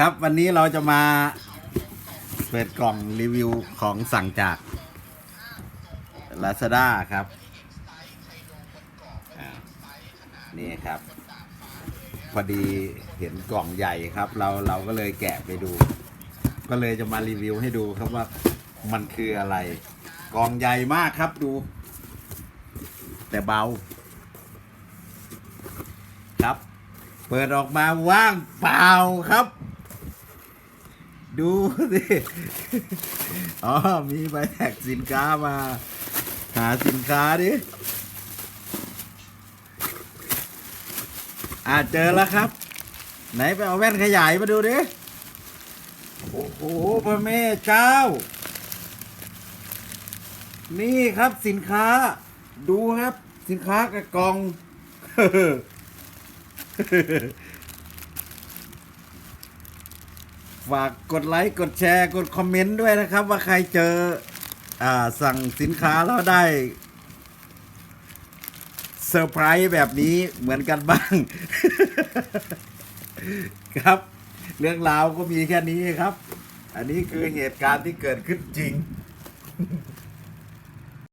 ครับวันนี้เราจะมาเปิดกล่องรีวิวของสั่งจาก Lazada ครับนี่ครับ พอดีเห็นกล่องใหญ่ครับ เราเราก็เลยแกะไปดู ก็เลยจะมารีวิวให้ดูครับว่ามันคืออะไร กล่องใหญ่มากครับดู แต่เบา ครับ เปิดออกมาว่างเปล่าครับ ดูสิอ๋อมีใบแท็กสินค้ามา หาสินค้าดิอ่าเจอแล้วครับ ไหนไปเอาแว่นขยายมาดูดิ โอ้โหพระแม่เจ้า นี่ครับสินค้า ดูครับ สินค้ากระกล่อง ฝากกดไลค์กดแชร์กดคอมเมนต์ด้วยนะครับ ว่าใครเจออ่าสั่งสินค้าแล้วได้เซอร์ไพรส์แบบนี้เหมือนกันบ้าง ครับ เรื่องราวก็มีแค่นี้ครับ อันนี้คือเหตุการณ์ที่เกิดขึ้นจริง